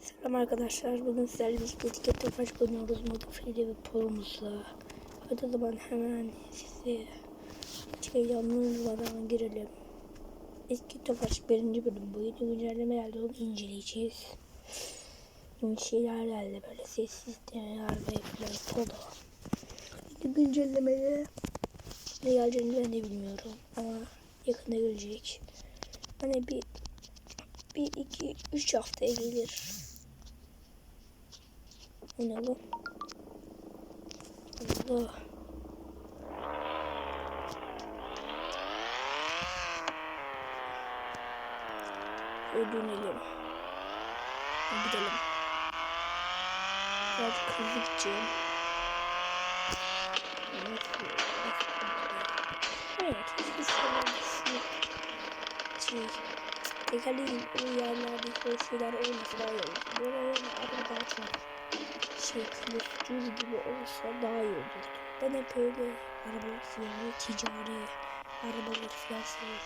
Selam arkadaşlar. Bugün sizlerle birlikte etiket topaç oynuyoruz. Modifiye ve polomuzla. Hadi o zaman hemen size şey yanılmadan girelim. Eski topaç birinci bölüm bu. Yeni güncellemelerle onu inceleyeceğiz. Yeni şeyler geldi böyle sessiz deneler ve falan polo. Yeni güncellemeleri ne geleceğini ben de bilmiyorum ama yakında gelecek. Hani bir bir iki üç haftaya gelir. Bu ne bu? Allah. Ödünelim. Gidelim. Biraz gideceğim. Evet, hiçbir şey şey, tekerleğin o yerlerde o şeyler olmasa daha iyi olur. Böyle çok şey kılıçcıl gibi olsa daha iyi olur. Ben hep öyle arabalar seviyorum. Ticari arabalar seviyorum.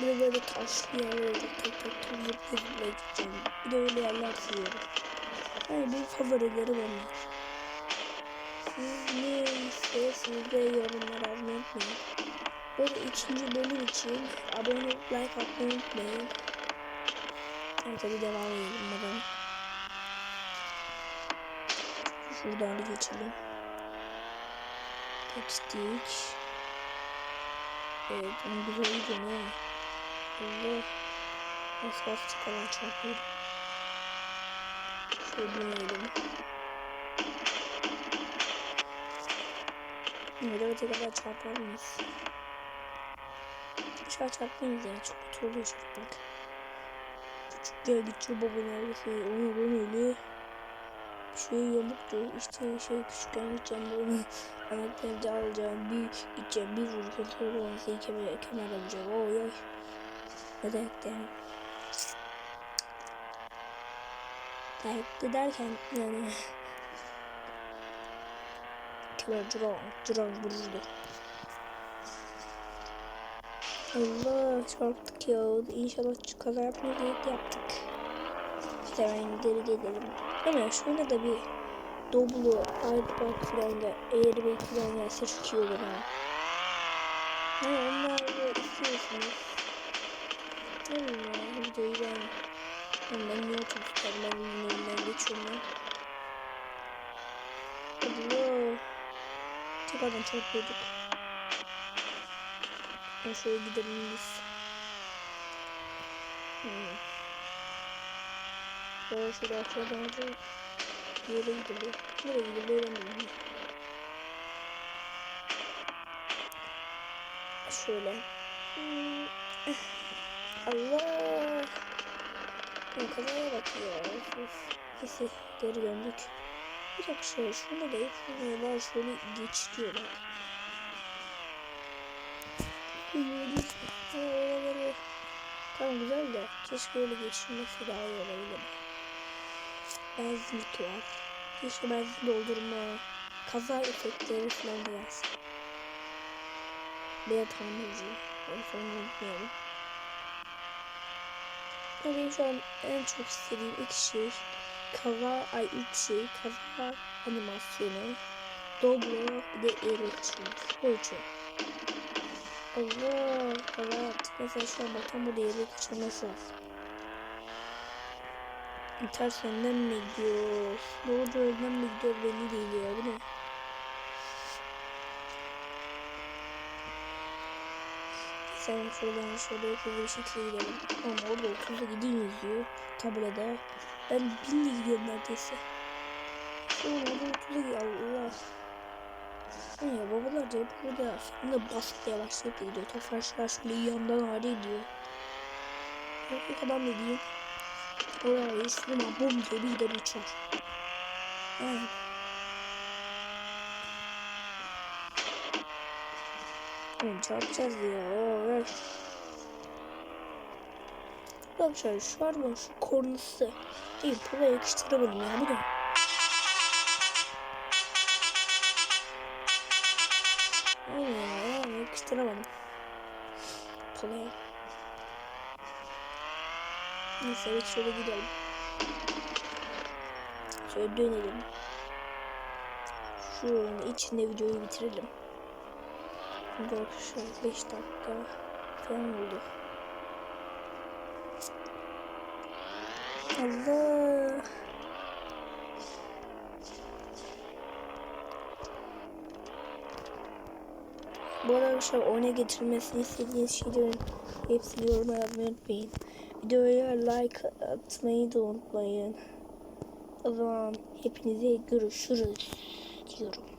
Bir böyle taşlı yerler. Tek tek zıpla zıpla gideceğim. Bir de öyle yerler seviyorum. Yani benim favorilerim onlar. Siz neyse siz de yorumlara yazmayı unutmayın. Böyle ikinci bölüm için abone olup like atmayı unutmayın. Tamam tabi devam edelim bakalım. Şuradan bir geçelim. Geçtik. Evet, bunu güzel gidiyor ne? Allah. Az kalsın çıkaran çarpıyor. Şöyle deneyelim. Böyle öte kadar çarpar mıyız? Aşağı çarpmayız yani çok kötü oluyor çarpmak. Küçük ya geçiyor baba neredeyse onu ben öyle şey yamuktu işte şey küçükken gideceğim böyle anahtarı alacağım. Bir gideceğim bir vuracağım. Sonra onu şey kemer, kemer alacağım. Oy oy. Ne dayakta yani dayakta derken yani. Kemer cıran cıran vururdu. Allah çarptık ya. İnşallah kaza yapmayı yaptık. Ben geri gelelim. Ama şöyle da bir Doblo, Airpark falan da Airbag falan gelse çok iyi olur ha. Ha onlar da istiyorsunuz. Ne bileyim ya videoyu ben ben, ben niye otobüsler ben bunun önünden geçiyorum ya. Allah. Tekrardan çarpıyorduk. Ben şöyle gidelim biz. Hmm. Sonra şöyle aşağıdan da bir yere gidelim. Nereye gidelim öğrenmedim. Şöyle. Hmm. Allah. Ne kadar bak ya. Neyse geri döndük. Bir dakika şöyle şunu da yapıyorlar. Şöyle geçiriyorlar. Oraları tam güzel de keşke öyle geçirmesi daha iyi olabilir. Benzinlik var. Keşke benzin doldurma, kaza efektleri falan da gelsin. Veya tamirci. Onu sonra unutmayalım. Benim şu an en çok istediğim iki şey kaza, ay üç şey kaza animasyonu, dobro bir de eğretçilik. Bu üçü. Allah kaza yaptık. Mesela şu an bakın bu değeri kaçırması lazım. Ters yönden mi gidiyor? Doğru yönden mi gidiyor belli değil ya. Bu ne? Sen şuradan şöyle hızlı bir şekilde gidelim. Ama orada 30'a gideyim yazıyor tabelada. Ben 1000'le gidiyorum neredeyse. Sonra orada 30'a gidiyor. Allah. Ya babalar da burada sonunda basit yavaşlayıp gidiyor. Tofaşlar şöyle yandan ağrı ediyor. Erkek adam ne diyeyim? Oraya üstüne bom diye bir gider uçar. Evet. Oğlum çarpacağız ya. Evet. Arkadaşlar şu arabanın şu kornası değil. Pula yakıştıramadım ya. Bu ne? Aynen ya. Yakıştıramadım. Pula'ya. Neyse evet şöyle gidelim. Şöyle dönelim. Şunun içinde videoyu bitirelim. Şimdi arkadaşlar 5 dakika falan oldu. Allah. Bu arada arkadaşlar oyuna getirmesini istediğiniz şeylerin hepsini yoruma yazmayı unutmayın. Videoya like atmayı da unutmayın. O zaman hepinize görüşürüz diyorum.